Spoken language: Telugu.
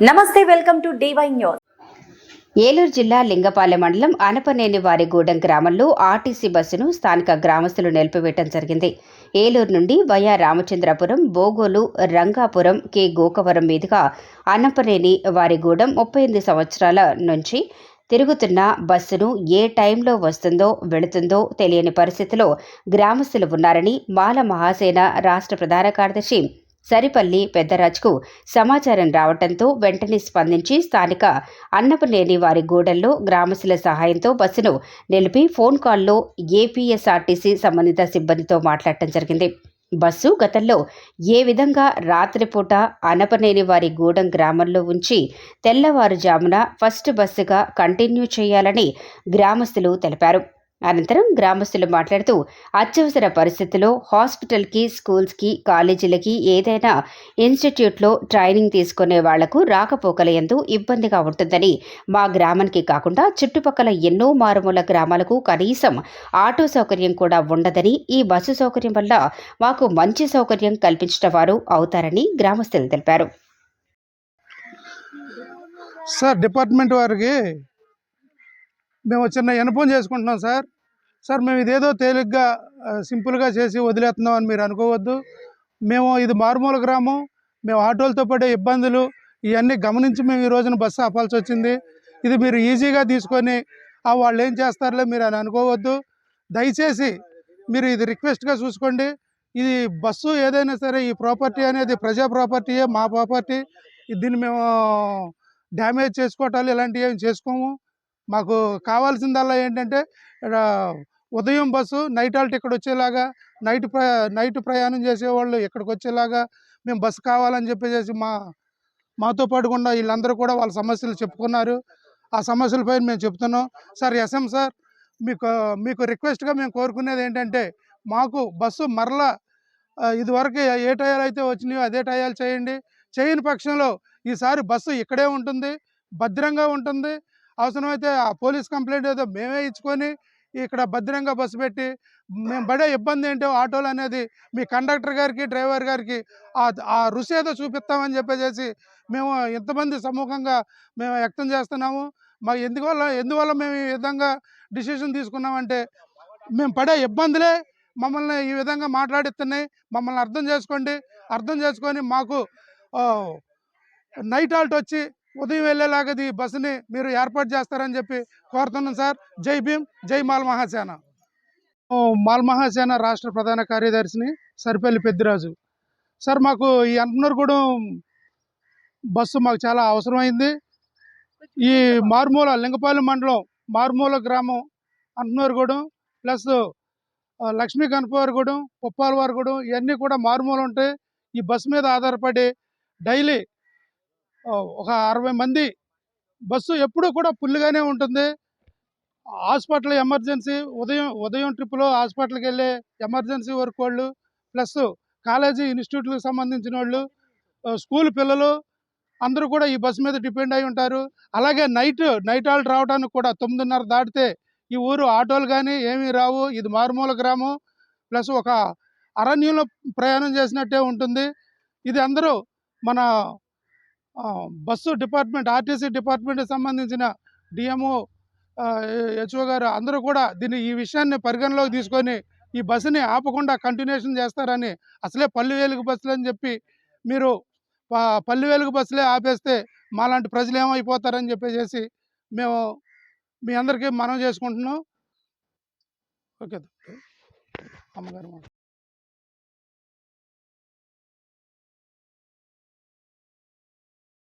నమస్తే welcome to DY news. Eluru జిల్లా లింగపాలెం మండలం అనపనేని వారిగూడెం గ్రామంలో ఆర్టీసీ బస్సును స్థానిక గ్రామస్తులు నిలిపివేయడం జరిగింది. ఏలూరు నుండి వయా రామచంద్రపురం బోగోలు రంగాపురం కె గోకవరం మీదుగా అనపనేని వారిగూడెం ముప్పై ఎనిమిది సంవత్సరాల నుంచి తిరుగుతున్న బస్సును ఏ టైంలో వస్తుందో వెళుతుందో తెలియని పరిస్థితిలో గ్రామస్తులు ఉన్నారని మాల మహాసేన రాష్ట్ర ప్రధాన కార్యదర్శి సరిపల్లి పెద్దరాజుకు సమాచారం రావడంతో వెంటనే స్పందించి స్థానిక అన్నపనేని వారి గూడెల్లో గ్రామస్తుల సహాయంతో బస్సును నిలిపి ఫోన్ కాల్లో ఏపీఎస్ఆర్టీసీ సంబంధిత సిబ్బందితో మాట్లాడటం జరిగింది. బస్సు గతంలో ఏ విధంగా రాత్రిపూట అనపనేని వారి గూడెం గ్రామంలో ఉంచి తెల్లవారుజామున ఫస్ట్ బస్సుగా కంటిన్యూ చేయాలని గ్రామస్తులు తెలిపారు. అనంతరం గ్రామస్తులు మాట్లాడుతూ అత్యవసర పరిస్థితుల్లో హాస్పిటల్కి స్కూల్స్కి కాలేజీలకి ఏదైనా ఇన్స్టిట్యూట్లో ట్రైనింగ్ తీసుకునే వాళ్ళకు రాకపోకలయందు ఇబ్బందిగా ఉంటుందని మా గ్రామానికి కాకుండా చుట్టుపక్కల ఎన్నో మారుమూల గ్రామాలకు కనీసం ఆటో సౌకర్యం కూడా ఉండదని ఈ బస్సు సౌకర్యం వల్ల మాకు మంచి సౌకర్యం కల్పించిన వారు అవుతారని గ్రామస్తులు తెలిపారు. సార్ డిపార్ట్మెంట్ వారికి మేము చిన్న ఎన్ఫోన్ చేసుకుంటున్నాం సార్. సార్ మేము ఇదేదో తేలిగ్గా సింపుల్గా చేసి వదిలేస్తున్నాం అని మీరు అనుకోవద్దు. మేము ఇది మారుమూల గ్రామం. మేము ఆటోలతో పడే ఇబ్బందులు ఇవన్నీ గమనించి మేము ఈ రోజున బస్సు ఆపాల్సి వచ్చింది. ఇది మీరు ఈజీగా తీసుకొని ఆ వాళ్ళు ఏం చేస్తారులే మీరు అని అనుకోవద్దు. దయచేసి మీరు ఇది రిక్వెస్ట్గా చూసుకోండి. ఇది బస్సు ఏదైనా సరే ఈ ప్రాపర్టీ అనేది ప్రజా ప్రాపర్టీయే మా ప్రాపర్టీ. దీన్ని మేము డ్యామేజ్ చేసుకోవటాలు ఇలాంటివి ఏం చేసుకోము. మాకు కావాల్సిందల్లా ఏంటంటే ఇక్కడ ఉదయం బస్సు నైట్ ఆల్ట్ ఇక్కడ వచ్చేలాగా నైట్ ప్ర నైట్ ప్రయాణం చేసేవాళ్ళు ఇక్కడికి వచ్చేలాగా మేము బస్సు కావాలని చెప్పేసి మా మాతో పాటుకుండా వీళ్ళందరూ కూడా వాళ్ళ సమస్యలు చెప్పుకున్నారు. ఆ సమస్యలపై మేము చెప్తున్నాం. సార్ ఎస్ఎం సార్ మీకు మీకు రిక్వెస్ట్గా మేము కోరుకునేది ఏంటంటే మాకు బస్సు మరలా ఇదివరకు ఏ టయాలు అయితే వచ్చినాయో అదే టయాలు చేయండి. చేయని పక్షంలో ఈసారి బస్సు ఇక్కడే ఉంటుంది భద్రంగా ఉంటుంది. అవసరమైతే ఆ పోలీస్ కంప్లైంట్ ఏదో మేమే ఇచ్చుకొని ఇక్కడ భద్రంగా బస్సు పెట్టి మేము పడే ఇబ్బంది ఏంటో ఆటోలు అనేది మీ కండక్టర్ గారికి డ్రైవర్ గారికి ఆ ఆ రుచి ఏదో చూపిస్తామని చెప్పేసి మేము ఇంతమంది సమూహంగా మేము వ్యక్తం చేస్తున్నాము. మా ఎందువల్ల ఎందువల్ల మేము ఈ విధంగా డిసిషన్ తీసుకున్నామంటే మేము పడే ఇబ్బందులే మమ్మల్ని ఈ విధంగా మాట్లాడిస్తున్నాయి. మమ్మల్ని అర్థం చేసుకోండి. అర్థం చేసుకొని మాకు నైట్ హాల్ట్ వచ్చి ఉదయం వెళ్ళేలాగా బస్సుని మీరు ఏర్పాటు చేస్తారని చెప్పి కోరుతున్నాం సార్. జై భీమ్ జై మాల్ మహాసేన. మాల్ మహాసేన రాష్ట్ర ప్రధాన కార్యదర్శిని సరిపల్లి పెద్దిరాజు. సార్ మాకు ఈ అంటనూరుగూడెం బస్సు మాకు చాలా అవసరమైంది. ఈ మారుమూల లింగపాలెం మండలం మారుమూల గ్రామం అంటనూరుగూడెం ప్లస్ లక్ష్మీ కనపవారిగూడెం ఉప్పాలవారగూడెం ఇవన్నీ కూడా మారుమూల ఉంటాయి. ఈ బస్సు మీద ఆధారపడి డైలీ ఒక అరవై మంది బస్సు ఎప్పుడూ కూడా ఫుల్గానే ఉంటుంది. హాస్పిటల్ ఎమర్జెన్సీ ఉదయం ఉదయం ట్రిప్లో హాస్పిటల్కి వెళ్ళే ఎమర్జెన్సీ వర్క్ వాళ్ళు ప్లస్ కాలేజీ ఇన్స్టిట్యూట్లకు సంబంధించిన వాళ్ళు స్కూల్ పిల్లలు అందరూ కూడా ఈ బస్సు మీద డిపెండ్ అయి ఉంటారు. అలాగే నైట్ నైట్ ఆల్ రావడానికి కూడా తొమ్మిదిన్నర దాటితే ఈ ఊరు ఆటోలు కానీ ఏమీ రావు. ఇది మారుమూల గ్రామం. ప్లస్ ఒక అరణ్యంలో ప్రయాణం చేసినట్టే ఉంటుంది. ఇది అందరూ మన బస్సు డిపార్ట్మెంట్ ఆర్టీసీ డిపార్ట్మెంట్కి సంబంధించిన డిఎంఓ హెచ్ఓ గారు అందరూ కూడా దీన్ని ఈ విషయాన్ని పరిగణలోకి తీసుకొని ఈ బస్సుని ఆపకుండా కంటిన్యూషన్ చేస్తారని అసలే పల్లి వేలుగు బస్సులు అని చెప్పి మీరు ప- పల్లి వెలుగు బస్సులే ఆపేస్తే మాలాంటి ప్రజలు ఏమైపోతారని చెప్పేసి మేము మీ అందరికీ మనం చేసుకుంటున్నాం. ఓకే. అమ్మగారు